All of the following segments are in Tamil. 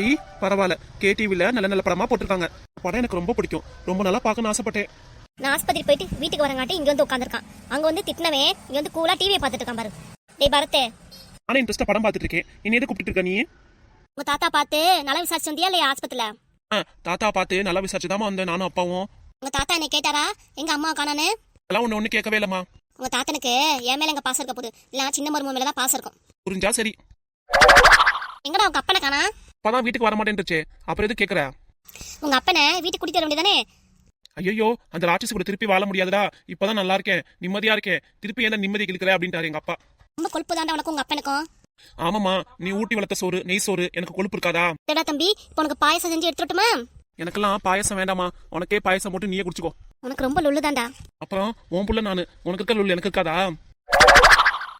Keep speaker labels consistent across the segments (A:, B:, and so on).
A: ஐ பரவாயில்ல. கேடிவில நல்ல நல்ல படமா போட்டிருக்காங்க. படம் எனக்கு ரொம்ப பிடிக்கும். ரொம்ப நல்லா பார்க்கணும்னு ஆசைப்பட்டேன்.
B: நான் ஆஸ்பத்திரி போயிட்டு வீட்டுக்கு வரங்காட்டி இங்க வந்து உட்காந்துருக்கான் அங்க வந்து திட்டினவன் இங்க வந்து கூலா டிவியை பார்த்துட்டு இருக்கான் பாரு. டேய் பரத்தே
A: ஆனா இன்ட்ரெஸ்டா படம் பார்த்துட்டு இருக்கேன். இனி எது கூப்பிட்டு இருக்க நீ?
B: உங்க தாத்தா பார்த்து நல்லா விசாரிச்சு வந்தியா இல்லையா ஆஸ்பத்திரியில?
A: தாத்தா பார்த்து நல்லா விசாரிச்சுதாம்மா வந்தேன் நானும் அப்பாவும்.
B: உங்க தாத்தா என்ன கேட்டாரா? எங்க அம்மா காணானு
A: அதெல்லாம் ஒண்ணு ஒண்ணு கேட்கவே இல்லம்மா.
B: உங்க தாத்தனுக்கு என் மேல எங்க பாசம் இருக்க போகுது? இல்ல சின்ன மருமக மேல தான் பாசம் இருக்கும்.
A: புரிஞ்சா சரி.
B: எங்கடா உங்க அப்பனை காணா?
A: அப்பதான் வீட்டுக்கு வர மாட்டேன்ருச்சு அப்புறம் எது கேக்குற?
B: உங்க அப்பனை வீட்டுக்கு கூட்டிட்டு வர வேண்டியதானே?
A: ஐயோ அந்த ராட்சசி கூட திருப்பி வாழ முடியாதுடா. இப்பதான் நல்லா இருக்கேன். நிம்மதியா இருக்கேன். திருப்பி ஏன் நிம்மதி கிழக்கிற அப்படின்ட்டாரு எங்க அப்பா.
B: ரொம்ப கொழுப்பு தாண்டா உனக்கு உங்க அப்பனுக்கும்.
A: ஆமாமா நீ ஊட்டி வளர்த்த சோறு நெய் சோறு எனக்கு கொழுப்பு இருக்காதா?
B: தேடா தம்பி இப்போ உனக்கு பாயசம் செஞ்சு எடுத்துட்டுமா
A: எனக்கெல்லாம் பாயசம் வேண்டாமா உனக்கே பாயசம் போட்டு நீயே குடிச்சுக்கோ.
B: உனக்கு ரொம்ப தாண்டா
A: அப்புறம் உன் புள்ள நானு உனக்கு இருக்க உள்ள எனக்கு இருக்காதா?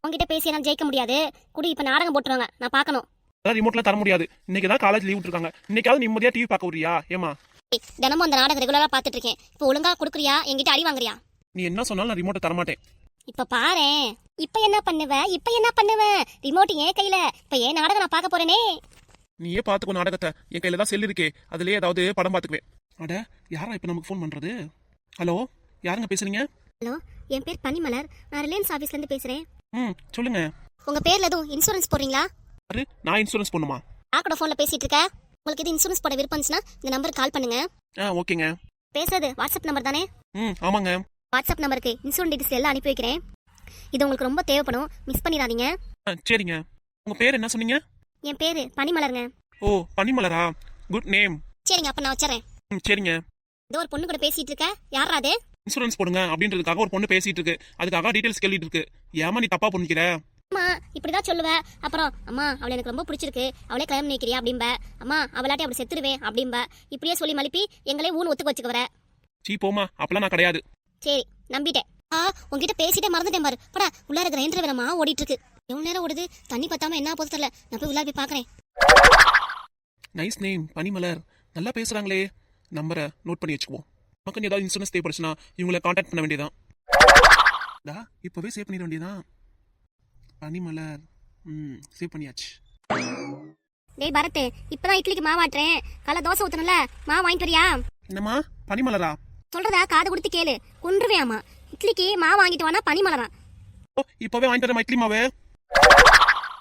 B: உங்ககிட்ட பேசி என்னால ஜெயிக்க முடியாது. குடி இப்ப நாடகம் போட்டுருவாங்க. நான் பார்க்கணும்.
A: அதான் ரிமோட்ல தர முடியாது. இன்னைக்கு தான் காலேஜ் லீவ் விட்டுருக்காங்க. இன்னைக்காவது நிம்மதியா டிவி பார்க்க விடுறியா? ஏமா
B: தினமும் அந்த நாடகம் ரெகுலரா பார்த்துட்டு இருக்கேன் இப்போ ஒழுங்கா கொடுக்குறியா? என்கிட்ட அடி வாங்குறியா?
A: நீ என்ன சொன்னாலும் நான் ரிமோட்டை தர மாட்டேன்
B: இப்ப பாரேன். இப்ப என்ன பண்ணுவ? இப்ப என்ன பண்ணுவ? ரிமோட் ஏன் கையில. இப்ப ஏன் நாடகம் நான் பார்க்க போறேனே?
A: நீயே பாத்துக்கோ நாடகத்தை. என் கையில தான் செல் இருக்கே. அதுலயே ஏதாவது படம் பாத்துக்குவேன் அட யாரா இப்ப நமக்கு ஃபோன் பண்றது? ஹலோ யாருங்க பேசுறீங்க?
B: ஹலோ என் பேர் பனிமலர். நான் ரிலையன்ஸ் ஆபீஸ்ல இருந்து பேசுறேன்.
A: ம் சொல்லுங்க.
B: உங்க பேர்ல எதுவும் இன்சூரன்ஸ் போடுறீங்களா?
A: யாரு நான் இன்சூரன்ஸ் பண்ணுமா?
B: யார் போன்ல பேசிட்டு இருக்க உங்களுக்கு எது இன்சூரன்ஸ் போட விருப்பம் இருந்துச்சுன்னா இந்த நம்பருக்கு கால் பண்ணுங்க.
A: ஆ ஓகேங்க.
B: பேசுறது வாட்ஸ்அப் நம்பர் தானே?
A: ம் ஆமாங்க.
B: வாட்ஸ்அப் நம்பருக்கு இன்சூரன்ஸ் டீடைல்ஸ் எல்லாம் அனுப்பி வைக்கிறேன். இது உங்களுக்கு ரொம்ப தேவைப்படும். மிஸ் பண்ணிடாதீங்க.
A: ஆ சரிங்க. உங்க பேர் என்ன சொன்னீங்க?
B: என் பேரு பனிமலருங்க.
A: ஓ பனிமலரா? குட் நேம்
B: சரிங்க அப்ப நான் வச்சுறேன்
A: ம் சரிங்க.
B: ஏதோ ஒரு பொண்ணு கூட பேசிட்டு இருக்க யாரா அது?
A: இன்சூரன்ஸ் போடுங்க அப்படின்றதுக்காக ஒரு பொண்ணு பேசிட்டு இருக்கு அதுக்காக டீடைல்ஸ் கேள்விட்டு இருக்கு ஏமா நீ தப்பா புரிஞ்சுக்கிற
B: அம்மா இப்படிதான் சொல்லுவ. அப்புறம் அம்மா அவளை எனக்கு ரொம்ப பிடிச்சிருக்கு. அவளே கல்யாணம் நினைக்கிறியா அப்படிம்ப. அம்மா அவளாட்டி அப்படி செத்துருவேன் அப்படிம்ப. இப்படியே சொல்லி மழுப்பி எங்களே ஊன் ஒத்துக்க வச்சுக்க வர.
A: சீ போமா அப்பெல்லாம் நான் கிடையாது.
B: சரி நம்பிட்டேன். ஆ உங்ககிட்ட பேசிட்டே மறந்துட்டேன் பாரு. படா உள்ள இருக்கிற எந்திர விரமா ஓடிட்டு இருக்கு எவ்வளவு நேரம் ஓடுது? தண்ணி பத்தாம என்ன போது தெரியல. நான் போய் உள்ள போய் பாக்குறேன்
A: நைஸ் நேம் பனிமலர். நல்லா பேசுறாங்களே. நம்பரை நோட் பண்ணி வச்சுக்குவோம். நமக்கு ஏதாவது இன்சூரன்ஸ் தேவைப்படுச்சுன்னா இவங்களை காண்டாக்ட் பண்ண வேண்டியதான் டா இப்போவே சேவ் பண்ணிட வேண்டியதான் பனிமலர் ம் சேவ் பண்ணியாச்சு.
B: டேய் பரத் இப்பதான் இட்லிக்கு மாவாட்டுறேன் காலை தோசை ஊத்தணும்ல மாவு வாங்கிட்டு வரியா?
A: என்னம்மா பனிமலரா?
B: சொல்றதா காது கொடுத்து கேளு. கொன்றுவேயாமா இட்லிக்கு மாவு வாங்கிட்டு வானா பனி மலரான்
A: ஓ இப்போவே வாங்கிட்டு வரேன் இட்லி மாவு.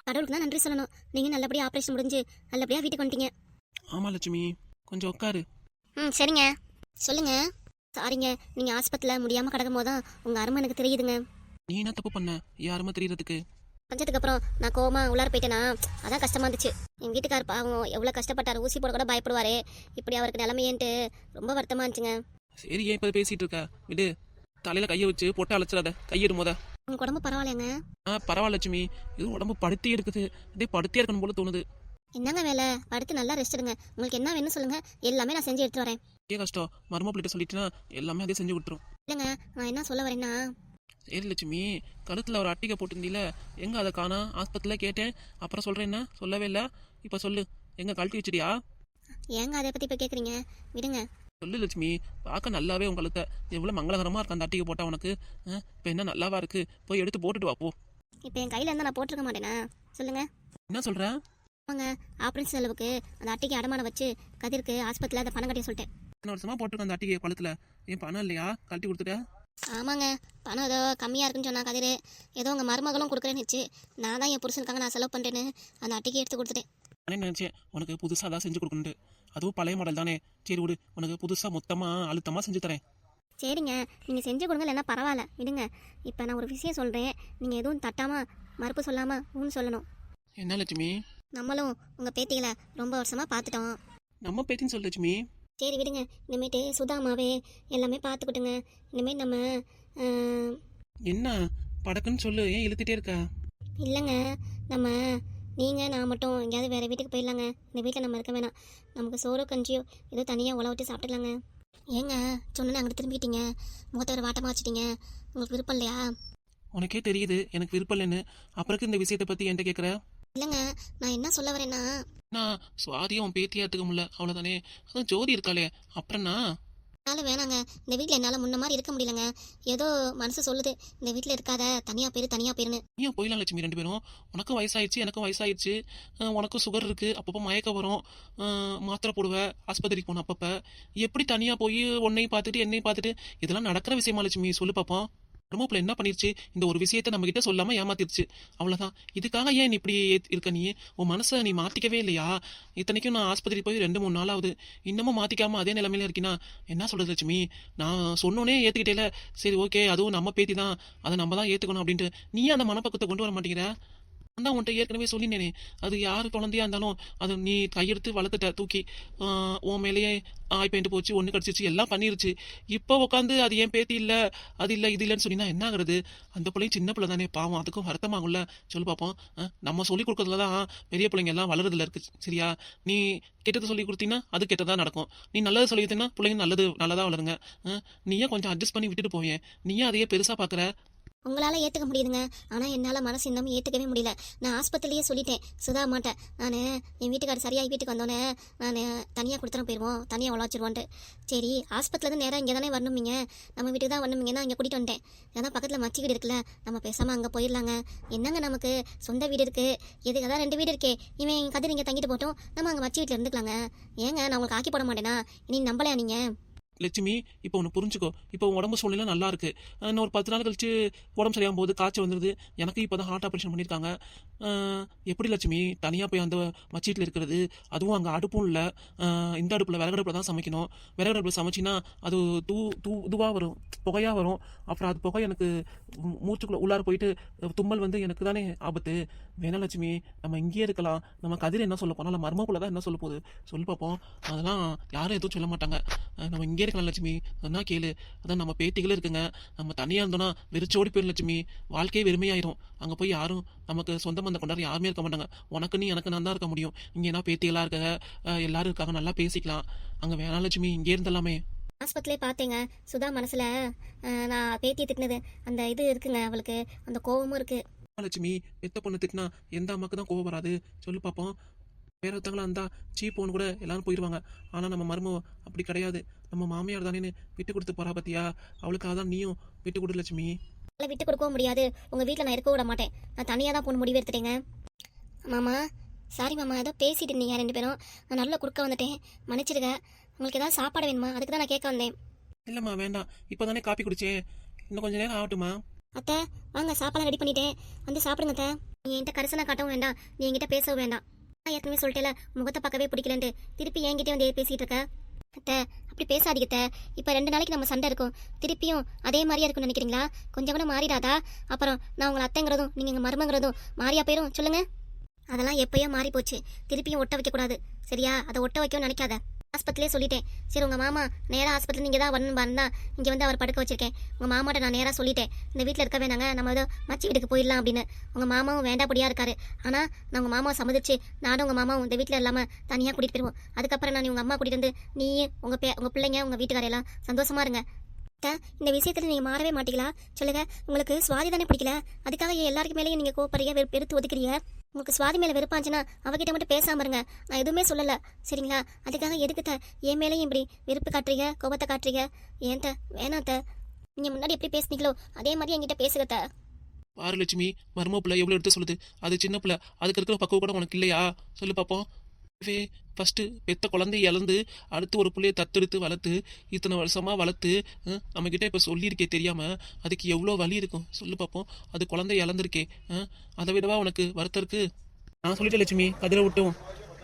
B: கடவுளுக்கு தான் நன்றி சொல்லணும். நீங்க நல்லபடியா ஆபரேஷன் முடிஞ்சு நல்லபடியா வீட்டுக்கு வந்துட்டீங்க.
A: ஆமா லட்சுமி. கொஞ்சம் உட்காரு.
B: ம் சரிங்க. சொல்லுங்க. சாரிங்க நீங்க ஆஸ்பத்திரியில் முடியாம கிடக்கும் போது தான் உங்க அருமை எனக்கு தெரியுதுங்க.
A: நீ என்ன தப்பு பண்ண? யாருமே தெரியறதுக்கு?
B: பஞ்சத்துக்கு அப்புறம் நான் கோவமா உள்ளார போயிட்டேனா? அதான் கஷ்டமா இருந்துச்சு. என் வீட்டுக்கார் பாவம் எவ்வளவு கஷ்டப்பட்டாரு ஊசி போட கூட பயப்படுவாரு. இப்படி அவருக்கு நிலைமையேன்ட்டு ரொம்ப வருத்தமா இருந்துச்சுங்க.
A: சரி ஏன் இப்போ பேசிட்டு இருக்க? விடு. தலையில கையை வச்சு பொட்டை அழைச்சிடாத கையிடும் போத
B: உங்க உடம்பு பரவாயில்லைங்க?
A: ஆ பரவாயில்ல லட்சுமி. இது உடம்பு படுத்தி இருக்குது அப்படியே படுத்தியா இருக்கணும் போல தோணுது.
B: என்னங்க வேலை? படுத்து நல்லா ரெஸ்ட் எடுங்க. உங்களுக்கு என்ன வேணும் சொல்லுங்க. எல்லாமே நான் செஞ்சு எடுத்து வரேன்.
A: ஏன் கஷ்டம்? மரும பிள்ளைகிட்ட சொல்லிட்டுனா எல்லாமே அதே செஞ்சு கொடுத்துரும்.
B: இல்லைங்க நான் என்ன சொல்ல வரேன்னா
A: சரி லட்சுமி கழுத்துல ஒரு அட்டிகை போட்டிருந்தீல எங்க அதை காணா? ஆஸ்பத்திரியில கேட்டேன். அப்புறம் சொல்றேன் என்ன? சொல்லவே இல்லை. இப்போ சொல்லு. எங்க கழட்டி வச்சிடியா
B: ஏங்க அதை பத்தி இப்ப கேக்குறீங்க? விடுங்க.
A: சொல்லு லட்சுமி. பார்க்க நல்லாவே உன் கழுத்தை. எவ்வளோ மங்களகரமா இருக்கு அந்த அட்டிகை போட்டா உனக்கு. இப்போ என்ன நல்லாவா இருக்கு? போய் எடுத்து போட்டுட்டு வா போ.
B: இப்போ என் கையில இருந்தா நான் போட்டிருக்க மாட்டேனா? சொல்லுங்க.
A: என்ன சொல்ற?
B: ஆமாங்க. ஆபரேஷன் செலவுக்கு அந்த அட்டைக்கு அடமானம் வச்சு கதிருக்கு ஆஸ்பத்திரியில் அந்த பணம் கட்டிய சொல்லிட்டேன்.
A: இத்தனை வருஷமா போட்டிருக்க அந்த அட்டிகை கழுத்துல. ஏன் பணம் இல்லையா? கழட்டி கொடுத்துட்ட?
B: ஆமாங்க. பணம் ஏதோ கம்மியாக இருக்குன்னு சொன்னா கதிர். ஏதோ உங்கள் மருமகளும் கொடுக்குறேன்னு நான் தான் என் புருஷனுக்காக நான் செலவு பண்ணுறேன்னு அந்த அட்டைக்கு எடுத்து கொடுத்துட்டேன்.
A: நானே நினைச்சேன் உனக்கு புதுசாக தான் செஞ்சு கொடுக்கணுண்டு அதுவும் பழைய மாடல் தானே. சரி விடு உனக்கு புதுசாக மொத்தமாக அழுத்தமாக செஞ்சு தரேன்.
B: சரிங்க. நீங்கள் செஞ்சு கொடுங்க இல்லைன்னா பரவாயில்ல. விடுங்க. இப்போ நான் ஒரு விஷயம் சொல்கிறேன் நீங்கள் எதுவும் தட்டாமல் மறுப்பு சொல்லாமல் ஊன்னு சொல்லணும்.
A: என்ன லட்சுமி?
B: நம்மளும் உங்கள் பேத்திகளை ரொம்ப வருஷமாக பார்த்துட்டோம்.
A: நம்ம பேத்தின்னு சொல்லு லட்சுமி.
B: சரி விடுங்க. இனிமேட்டு சுதாமாவே எல்லாமே பார்த்துக்கிட்டுங்க. இனிமேல் நம்ம
A: என்ன? படக்குன்னு சொல்லு. ஏன் இழுத்துட்டே இருக்க?
B: இல்லைங்க. நம்ம நீங்கள் நான் மட்டும் எங்கேயாவது வேறு வீட்டுக்கு போயிடலாங்க. இந்த வீட்டில் நம்ம இருக்க வேணாம். நமக்கு சோறு கஞ்சியோ ஏதோ தனியாக உழ விட்டு சாப்பிட்டுக்கலாங்க. ஏங்க சொன்னேன்னு அங்கிட்டு திரும்பிட்டீங்க. முகத்தை ஒரு வாட்டமாக வச்சிட்டீங்க. உங்களுக்கு விருப்பம் இல்லையா?
A: உனக்கே தெரியுது. எனக்கு விருப்பம் இல்லைன்னு. அப்புறம் இந்த விஷயத்தை பற்றி என்கிட்ட கேட்குற?
B: இல்லைங்க நான் என்ன சொல்ல வரேன்னா
A: நான் சுவாதியை உன் பேத்தியா எடுத்துக்க முடியல. அவ்வளோதானே அதான் ஜோதி இருக்காளே. அப்புறம்னா
B: அதனால வேணாங்க. இந்த வீட்டில் என்னால் முன்ன மாதிரி இருக்க முடியலங்க. ஏதோ மனசு சொல்லுது. இந்த வீட்டில் இருக்காத. தனியாக போயிரு தனியாக போயிருன்னு
A: ஏன் போயிடலாம் லட்சுமி ரெண்டு பேரும். உனக்கும் வயசாயிடுச்சு எனக்கும் வயசாயிடுச்சு. அஹ் உனக்கும் சுகர் இருக்கு. அப்பப்போ மயக்க வரும். அஹ் மாத்திரை போடுவேன் ஆஸ்பத்திரிக்கு போகணும் அப்பப்போ. எப்படி தனியாக போய் உன்னையும் பார்த்துட்டு என்னையும் பார்த்துட்டு? இதெல்லாம் நடக்கிற விஷயமா லட்சுமி? சொல்லு பார்ப்போம் குடும்பத்தில் என்ன பண்ணிருச்சு? இந்த ஒரு விஷயத்த நம்ம கிட்ட சொல்லாம ஏமாத்திருச்சு. அவ்வளவுதான். இதுக்காக ஏன் நீ இப்படி இருக்க நீ? உன் மனசை நீ மாத்திக்கவே இல்லையா? இத்தனைக்கும் நான் ஆஸ்பத்திரி போய் ரெண்டு மூணு நாள் ஆகுது இன்னமும் மாத்திக்காம அதே நிலைமையில இருக்கினா? என்ன சொல்றது லட்சுமி? நான் சொன்னோனே ஏத்துக்கிட்டேல. சரி ஓகே அதுவும் நம்ம பேத்தி தான் அதை நம்ம தான் ஏத்துக்கணும் அப்படின்ட்டு. நீ அந்த மனப்பக்கத்தை கொண்டு வர மாட்டேங்கிற? நான் தான் உன்கிட்ட ஏற்கனவே சொல்லினேனே. அது யார் குழந்தையா இருந்தாலும் அது நீ கையெடுத்து வளர்த்துட்ட தூக்கி. உன் மேலேயே ஆய் பேண்ட் போச்சு ஒன்று கடிச்சிச்சு எல்லாம் பண்ணிருச்சு. இப்போ உட்காந்து அது ஏன் பேத்தி இல்லை அது இல்லை இது இல்லைன்னு சொன்னீங்கன்னா என்ன ஆகுறது? அந்த பிள்ளையும் சின்ன பிள்ளை தானே பாவம் அதுக்கும் வருத்தமாகும்ல சொல்லு பார்ப்போம் ஆ, நம்ம சொல்லி கொடுக்கறதுல தான் பெரிய பிள்ளைங்க எல்லாம் வளருதுல இருக்கு சரியா? நீ கெட்டது சொல்லி கொடுத்தீங்கன்னா அது கெட்டதாக நடக்கும். நீ நல்லது சொல்லி கொடுத்தீங்கன்னா பிள்ளைங்க நல்லது நல்லதாக வளருங்க. ஆ, நீயே கொஞ்சம் அட்ஜஸ்ட் பண்ணி விட்டுட்டு போவேன் நீயே அதையே பெருசாக பார்க்குற
B: உங்களால் ஏற்றுக்க முடியுதுங்க. ஆனால் என்னால் மனசு இன்னமும் ஏற்றுக்கவே முடியல. நான் ஆஸ்பத்திரிலேயே சொல்லிட்டேன். சுதா மாட்டேன் நான் என் வீட்டுக்காரர் சரியாகி வீட்டுக்கு வந்தோடனே நான் தனியாக கொடுத்துட போயிடுவோம் தனியாக உழைச்சிருவோன்ட்டு. சரி ஆஸ்பத்திரிலேருந்து நேராக இங்கே தானே வரணுமிங்க. நம்ம வீட்டுக்கு தான் வரணுமிங்கன்னா தான் இங்கே கூட்டிகிட்டு வந்துட்டேன். ஏன்னா பக்கத்தில் மச்சி வீடு இருக்குல்ல நம்ம பேசாமல் அங்கே போயிடலாங்க என்னங்க நமக்கு? சொந்த வீடு இருக்குது எதுக்கு? அதான் ரெண்டு வீடு இருக்கே. இவன் கதிர் இங்கே தங்கிட்டு போட்டோம் நம்ம அங்கே மச்சி வீட்டில் இருந்துக்கலாங்க. ஏங்க நான் உங்களுக்கு ஆக்கி போட மாட்டேனா? இனி நம்பலையா நீங்கள்
A: லட்சுமி இப்போ ஒன்று புரிஞ்சுக்கோ. இப்போ உடம்பு சூழ்நிலை நல்லா இருக்கு. இன்னும் ஒரு பத்து நாள் கழிச்சு உடம்பு சரியாகும் போது காய்ச்சல் வந்துருது. எனக்கு இப்போ தான் ஹார்ட் ஆப்ரேஷன் பண்ணியிருக்காங்க எப்படி லட்சுமி? தனியாக போய் அந்த மச்சீட்டில் இருக்கிறது அதுவும் அங்கே அடுப்பும் இல்லை. இந்த அடுப்பில் விறகடுப்பில் தான் சமைக்கணும். விறகடுப்பில் சமைச்சின்னா அது தூ தூ இதுவாக வரும். புகையாக வரும். அப்புறம் அது புகை எனக்கு மூச்சுக்குள்ளே மூச்சுக்குள்ள உள்ளார போயிட்டு தும்மல் வந்து எனக்கு தானே ஆபத்து. வேணா லட்சுமி நம்ம இங்கேயே இருக்கலாம். நம்ம கதிர் என்ன சொல்ல போனால் மர்மக்குள்ள தான் என்ன சொல்ல போகுது. சொல்லி பார்ப்போம் அதெல்லாம் யாரும் எதுவும் சொல்ல மாட்டாங்க. நம்ம இங்கே இருக்கலாம் லட்சுமி. அதான் கேளு. அதான் நம்ம பேத்திகளும் இருக்குங்க. நம்ம தனியாக இருந்தோம்னா வெறிச்சோடி போயிடும் லட்சுமி. வாழ்க்கையே வெறுமையாயிரும். அங்கே போய் யாரும் நமக்கு சொந்த பந்த கொண்டாட யாருமே இருக்க மாட்டாங்க. உனக்கு நீ எனக்கு நான் தான் இருக்க முடியும். இங்கே என்ன பேத்திகளாக இருக்க? எல்லாரும் இருக்காங்க. நல்லா பேசிக்கலாம். அங்கே வேணாம் லட்சுமி. இங்கே இருந்தலாமே
B: ஆஸ்பத்திரியே பார்த்தேங்க. சுதா மனசில் நான் பேத்தி திட்டினது. அந்த இது இருக்குங்க அவளுக்கு. அந்த கோவமும் இருக்குது
A: லட்சுமி. பெத்த பொண்ணு திட்டினா எந்த அம்மாக்கு தான் கோவம் வராது? சொல்லு பார்ப்போம் வேற ஒருத்தங்களா இருந்தா சீப்போன்னு கூட எல்லாரும் போயிடுவாங்க ஆனா நம்ம மருமவ அப்படி கிடையாது. நம்ம மாமியார் தானேன்னு விட்டு கொடுத்து போறா பத்தியா? அவளுக்காக தான் நீயும் விட்டு கொடு லட்சுமி.
B: அவளை விட்டு கொடுக்கவும் முடியாது. உங்கள் வீட்டில் நான் இருக்க விட மாட்டேன். நான் தனியாக தான் போன முடிவு எடுத்துட்டேங்க. மாமா சாரி மாமா ஏதோ பேசிட்டு இருந்தீங்க ரெண்டு பேரும். நான் நல்லா குறுக்க வந்துட்டேன். மன்னிச்சிடுங்க. உங்களுக்கு ஏதாவது சாப்பாடு வேணுமா? அதுக்கு தான் நான் கேட்க வந்தேன்.
A: இல்லம்மா வேண்டாம். இப்போதானே காப்பி குடிச்சேன். இன்னும் கொஞ்ச நேரம் ஆகட்டுமா?
B: அத்தை வாங்க சாப்பாடு ரெடி பண்ணிட்டேன். வந்து சாப்பிடுங்க அத்தை. நீ என்கிட்ட கரிசனை காட்டவும் வேண்டாம். நீ என்கிட்ட பேசவும் வேண்டாம். நான் ஏற்கனவே சொல்லிட்டேல முகத்தை பார்க்கவே பிடிக்கலன்ட்டு. திருப்பி என்கிட்ட வந்து பேசிட்டு இருக்க. அத்தை அப்படி பேசாதீங்க இப்போ ரெண்டு நாளைக்கு நம்ம சண்டை இருக்கும். திருப்பியும் அதே மாதிரியா இருக்கும்னு நினைக்கிறீங்களா? கொஞ்சம் கூட மாறிடாதா? அப்புறம் நான் உங்களை அத்தைங்கிறதும் நீங்கள் எங்கள் மருமங்கிறதும் மாறியா போயிரும். சொல்லுங்க. அதெல்லாம் எப்பயோ மாறி போச்சு திருப்பியும் ஒட்ட வைக்கக்கூடாது. சரியா? அதை ஒட்ட வைக்கவும் நினைக்காத. ஆஸ்பத்திரியே சொல்லிட்டேன். சரி உங்கள் மாமா நேராக ஆஸ்பத்திரி நீங்கள் தான் வரணும் வந்தா இங்கே வந்து அவர் படுக்க வச்சிருக்கேன். உங்கள் மாமாட்ட நான் நேராக சொல்லிட்டேன். இந்த வீட்டில் இருக்க வேணாங்க நம்ம ஏதோ மச்சி வீட்டுக்கு போயிடலாம் அப்படின்னு. உங்கள் மாமாவும் வேண்டாப்படியாக இருக்காரு. ஆனால் நான் உங்கள் மாமாவை சம்மதிச்சு நானும் உங்கள் மாமாவும் இந்த வீட்டில் இல்லாமல் தனியாக கூட்டிகிட்டு போயிடுவோம் அதுக்கப்புறம் நான் உங்கள் அம்மா கூட்டிகிட்டு வந்து நீயும் உங்கள் பே உங்கள் பிள்ளைங்க உங்கள் வீட்டுக்காரையெல்லாம் சந்தோஷமாக இருங்க. இந்த விஷயத்தில் நீங்கள் மாறவே மாட்டீங்களா? சொல்லுங்கள் உங்களுக்கு சுவாதி தானே பிடிக்கல? அதுக்காக ஏன் எல்லாருக்கு மேலேயும் நீங்கள் கோப்பறீங்க வெறுத்து ஒதுக்குறீங்க. உங்களுக்கு சுவாதி மேலே வெறுப்பாச்சுன்னா அவகிட்ட மட்டும் பேசாம இருங்க. நான் எதுவுமே சொல்லலை. சரிங்களா? அதுக்காக எதுக்குத்த என் மேலேயும் இப்படி வெறுப்பு காட்டுறீங்க கோபத்தை காட்டுறீங்க? ஏன்ட்ட வேணாத்த நீங்கள் முன்னாடி எப்படி பேசுனீங்களோ அதே மாதிரி என்கிட்ட பேசுகிறத
A: பாரு லட்சுமி மர்ம பிள்ளை எவ்வளோ எடுத்து சொல்லுது? அது சின்ன பிள்ளை. அதுக்கு இருக்கிற பக்குவம் கூட உனக்கு இல்லையா? சொல்லு பார்ப்போம் வே ஃபஸ்ட்டு பெத்த குழந்தைய இழந்து அடுத்து ஒரு பிள்ளைய தத்தெடுத்து வளர்த்து இத்தனை வருஷமா வளர்த்து நம்மக்கிட்ட இப்போ சொல்லியிருக்கே தெரியாம அதுக்கு எவ்வளோ வலி இருக்கும்? சொல்லு பார்ப்போம் அது குழந்தைய இழந்திருக்கே. அதை விடவா உனக்கு வருத்தம் இருக்கு? நான் சொல்லிட்டேன் லட்சுமி கதிரை விட்டும்.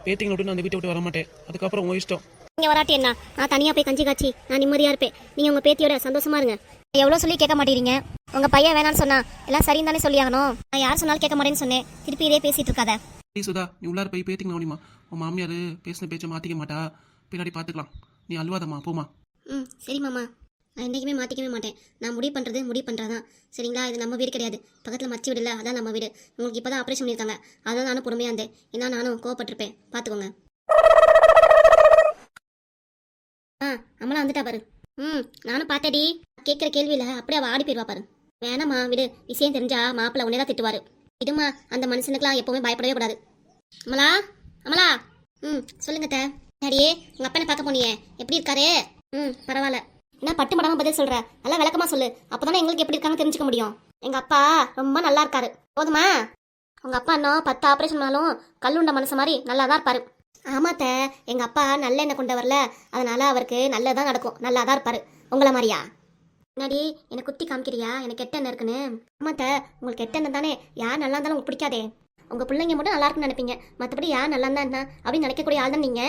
A: பேத்திங்களை விட்டு நான் அந்த வீட்டை விட்டு வர மாட்டேன். அதுக்கப்புறம் உன் இஷ்டம்.
B: நீங்கள் வராட்டி என்ன நான் தனியாக போய் கஞ்சி காய்ச்சி நான் நிம்மதியாக இருப்பேன். நீங்கள் உங்கள் பேத்தியோட சந்தோஷமா இருங்க. எவ்வளோ சொல்லி கேட்க மாட்டேறீங்க? உங்கள் பையன் வேணாம்னு சொன்னா எல்லாம் சரின்னு தானே சொல்லி ஆகணும் நான் யார் சொன்னாலும் கேட்க மாட்டேன்னு சொன்னேன். திருப்பி இதே பேசிட்டு இருக்காத.
A: சுதா நீ உள்ளார போய் பேத்திங்க முடியுமா உன் மாமியார் பேசின பேச்சை மாற்றிக்க மாட்டா. பின்னாடி பார்த்துக்கலாம் நீ அழுவாதம்மா போமா
B: ம் சரி மாமா. நான் என்றைக்குமே மாற்றிக்கவே மாட்டேன். நான் முடிவு பண்ணுறது முடிவு பண்ணுறதான் சரிங்களா? இது நம்ம வீடு கிடையாது. பக்கத்தில் மச்சி வீடு இல்லை அதான் நம்ம வீடு. உங்களுக்கு இப்போ தான் ஆப்ரேஷன் பண்ணியிருக்காங்க. அதான் நானும் பொறுமையாக இருந்தேன். ஏன்னா நானும் கோவப்பட்டிருப்பேன். பார்த்துக்கோங்க ஆ அம்மலாம் வந்துட்டா பாரு. ம் நானும் பார்த்தேடி. கேட்குற கேள்வியில் அப்படியே அவள் ஆடி போயிடுவா பாரு. வேணாம்மா விடு. விஷயம் தெரிஞ்சா மாப்பிள்ளை உன்னே தான் திட்டுவார். விடுமா அந்த மனுஷனுக்குலாம் எப்பவுமே பயப்படவே கூடாது. அம்மலா அமலா ம் சொல்லுங்க அத்தை. டாடியே உங்கள் அப்பனை பார்க்க போனியே. எப்படி இருக்காரு? ம் பரவாயில்ல. என்ன பட்டு மடமா பதில் சொல்ற? நல்லா விளக்கமா சொல்லு. அப்பதானே எங்களுக்கு எப்படி இருக்காங்க தெரிஞ்சுக்க முடியும். எங்க அப்பா ரொம்ப நல்லா இருக்காரு. போதுமா? உங்க அப்பா இன்னும் பத்து ஆபரேஷன் கல் கல்லுண்ட மனசு மாதிரி நல்லா தான் இருப்பாரு ஆமாத்த எங்க அப்பா நல்ல எண்ணெய் கொண்டு வரல. அதனால அவருக்கு நல்லதான் நடக்கும். நல்லா தான் இருப்பாரு. உங்களை மாதிரியா? முன்னாடி என்னை குத்தி காமிக்கிறியா? எனக்கு கெட்ட எண்ணெய் இருக்குன்னு. ஆமாத்த உங்களுக்கு கெட்ட எண்ணெய் தானே. யார் நல்லா இருந்தாலும் உங்களுக்கு பிடிக்காதே. உங்க பிள்ளைங்க மட்டும் நல்லா இருக்குன்னு நினைப்பீங்க. மற்றபடி யார் நல்லா இருந்தா என்ன? அப்படின்னு நினைக்கக்கூடிய ஆள் தான் நீங்க?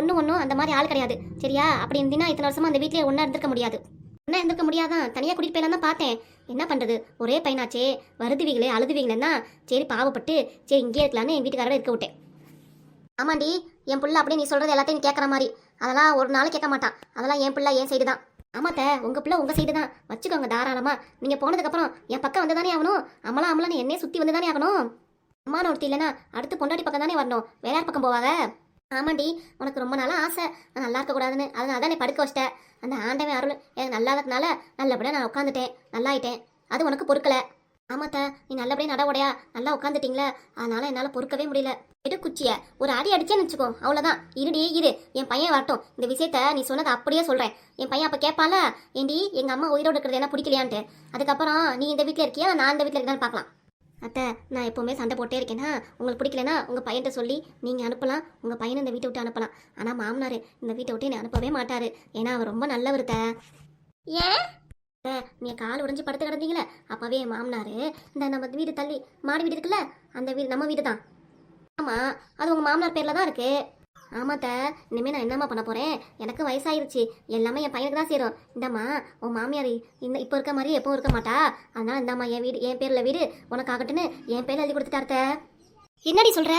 B: ஒன்றும் ஒன்றும் அந்த மாதிரி ஆள் கிடையாது. சரியா? அப்படி இருந்தீங்கன்னா இத்தனை வருஷமா அந்த வீட்லயே ஒன்றா இருந்திருக்க முடியாது. ஒன்றா இருந்திருக்க முடியாதான் தனியாக கூட்டிட்டு போயலாம் தான் பார்த்தேன். என்ன பண்றது? ஒரே பையனாச்சே. வருதுவீங்களே அழுதுவீங்களேன்னா சரி பாவப்பட்டு சரி இங்கே இருக்கலான்னு என் வீட்டுக்காரோட இருக்க விட்டேன். ஆமாண்டி என் பிள்ளை அப்படியே நீ சொல்றது எல்லாத்தையும் கேட்குற மாதிரி. அதெல்லாம் ஒரு நாள் கேட்க மாட்டான். அதெல்லாம் என் பிள்ளை என் சைடு தான். ஆமாத்த உங்க பிள்ளை உங்க சைடு தான். வச்சுக்கோங்க தாராளமா. நீங்க போனதுக்கப்புறம் என் பக்கம் வந்து தானே ஆகணும்? அமலா அமலான்னு என்னையே சுத்தி வந்து தானே ஆகணும்? அம்மா ஒருத்தி இல்லைனா அடுத்து பொண்டாட்டி பக்கம் தானே வரணும். வேற யார் பக்கம் போவாங்க. ஆமாண்டி உனக்கு ரொம்ப நாளாக ஆசை. நான் நல்லா இருக்கக்கூடாதுன்னு அதனால தான் நீ படுக்க வச்சிட்டேன் அந்த ஆண்டவன் அருள் எனக்கு நல்லா இருக்கனால நல்லபடியாக நான் உட்காந்துட்டேன் நல்லாயிட்டேன் அது உனக்கு பொறுக்கல. ஆமாத்த நீ நல்லபடியாக நட உடையா. நல்லா உட்காந்துட்டீங்களே அதனால என்னால் பொறுக்கவே முடியல. எடு குச்சிய. ஒரு அடி அடிச்சேன்னு வச்சுக்கோ. அவ்வளோதான் இருடி இரு. என் பையன் வரட்டும். இந்த விஷயத்த நீ சொன்னதை அப்படியே சொல்கிறேன் என் பையன் அப்போ கேட்பால ஏண்டி எங்கள் அம்மா உயிரோடு இருக்கிறது என்ன பிடிக்கலையான்ட்டு. அதுக்கப்புறம் நீ இந்த வீட்டில் இருக்கியா? நான் இந்த வீட்டில் இருக்கான்னு பார்க்கலாம். அத்தை நான் எப்போவுமே சண்டை போட்டே இருக்கேன்னா உங்களுக்கு பிடிக்கலனா உங்கள் பையன்கிட்ட சொல்லி நீங்கள் அனுப்பலாம். உங்கள் பையனை இந்த வீட்டை விட்டு அனுப்பலாம். ஆனால் மாமனார் இந்த வீட்டை விட்டு என்னை அனுப்பவே மாட்டார். ஏன்னா அவர் ரொம்ப நல்லவருத்த ஏன்? அத்தை, நீ கால் உடைஞ்சு படுத்து கிடந்தீங்களே அப்போவே மாமனார் இந்த நம்ம வீடு தள்ளி மாடி வீடு இருக்குல்ல? அந்த வீடு நம்ம வீடு தான் ஆமாம் அது உங்கள் மாமனார் பேரில் தான் இருக்கு. ஆமாத்த இனிமேல் நான் என்னம்மா பண்ண போகிறேன் எனக்கு வயசாயிருச்சு. எல்லாமே என் பையனுக்கு தான் சேரும். இந்தம்மா உன் மாமியார் இந்த இப்போ இருக்க மாதிரி எப்பவும் இருக்க மாட்டா. அதனால் இந்தாம்மா என் வீடு என் பேரில் வீடு உனக்கு ஆகட்டுன்னு என் பேரில் எழுதி கொடுத்துட்டார்த்த. என்னடி சொல்கிற